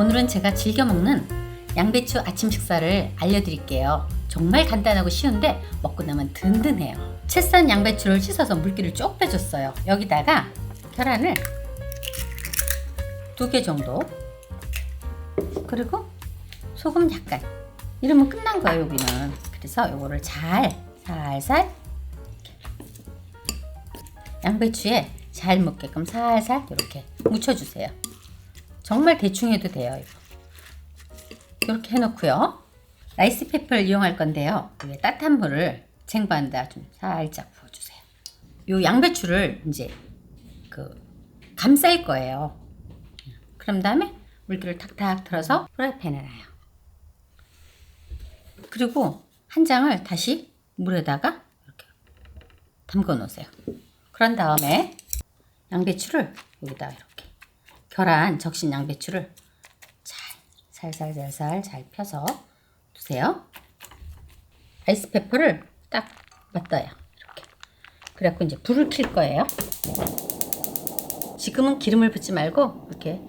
오늘은 제가 즐겨 먹는 양배추 아침 식사를 알려드릴게요. 정말 간단하고 쉬운데 먹고 나면 든든해요. 채 썬 양배추를 씻어서 물기를 쭉 빼줬어요. 여기다가 계란을 두 개 정도 그리고 소금 약간 이러면 끝난 거예요 여기는 그래서 요거를 잘 살살 양배추에 잘 먹게끔 살살 이렇게 묻혀주세요. 정말 대충 해도 돼요. 이렇게 해놓고요. 라이스 페퍼를 이용할 건데요. 위에 따뜻한 물을 쟁반에다 좀 살짝 부어주세요. 요 양배추를 이제 그 감쌀 거예요. 그럼 다음에 물기를 탁탁 틀어서 프라이팬에 놔요. 그리고 한 장을 다시 물에다가 이렇게 담궈 놓으세요. 그런 다음에 양배추를 여기다 이렇게 계란 적신 양배추를 잘 살살살살 잘 펴서 두세요. 아이스페퍼를 딱 맞둬요. 이렇게. 그래갖고 이제 불을 킬 거예요. 지금은 기름을 붓지 말고 이렇게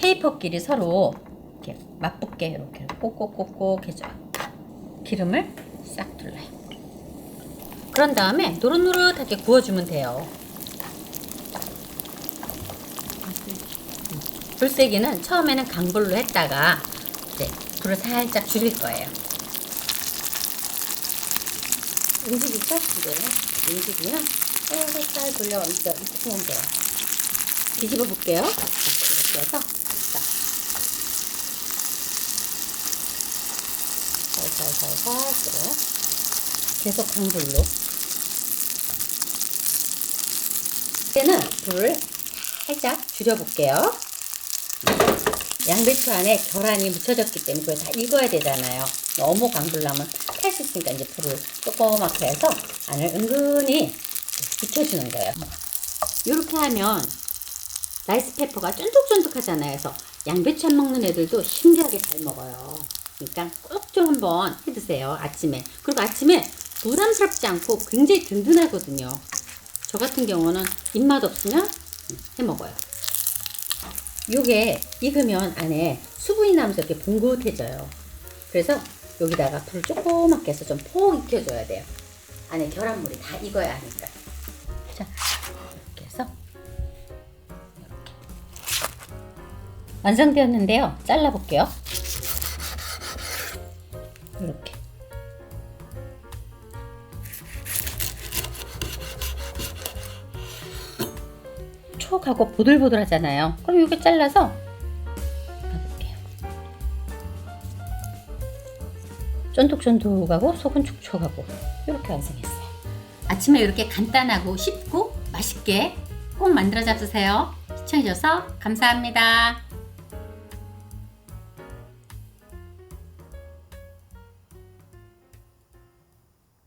페이퍼끼리 서로 이렇게 맞붙게 이렇게 꼭꼭꼭꼭 해줘요. 기름을 싹 둘러요. 그런 다음에 노릇노릇하게 구워주면 돼요. 불세기는 처음에는 강불로 했다가 이제 불을 살짝 줄일 거예요. 움직이죠? 이제 움직이면 살살 돌려가면서 익히면 돼요. 뒤집어 볼게요. 이렇게 해서 자. 살살살살 계속 강불로 이제는 불을 살짝 줄여볼게요. 양배추 안에 계란이 묻혀졌기 때문에 그걸 다 익어야 되잖아요. 너무 강불 나면 탈 수 있으니까 이제 불을 조그맣게 해서 안을 은근히 익혀주는 거예요. 이렇게 하면 라이스 페퍼가 쫀득쫀득하잖아요. 그래서 양배추 안 먹는 애들도 신기하게 잘 먹어요. 그러니까 꼭 좀 한번 해 드세요. 아침에. 그리고 아침에 부담스럽지 않고 굉장히 든든하거든요. 저 같은 경우는 입맛 없으면 해 먹어요. 요게 익으면 안에 수분이 나면서 이렇게 봉긋해져요. 그래서 여기다가 불을 조그맣게 해서 좀 폭 익혀줘야 돼요. 안에 계란물이 다 익어야 하니까. 자, 이렇게 해서 이렇게 완성되었는데요. 잘라볼게요. 이렇게. 촉하고 보들보들하잖아요. 그럼 이렇게 잘라서 가볼게요. 쫀득쫀득하고 속은 촉촉하고 이렇게 완성했어요. 아침에 이렇게 간단하고 쉽고 맛있게 꼭 만들어 잡수세요. 시청해주셔서 감사합니다.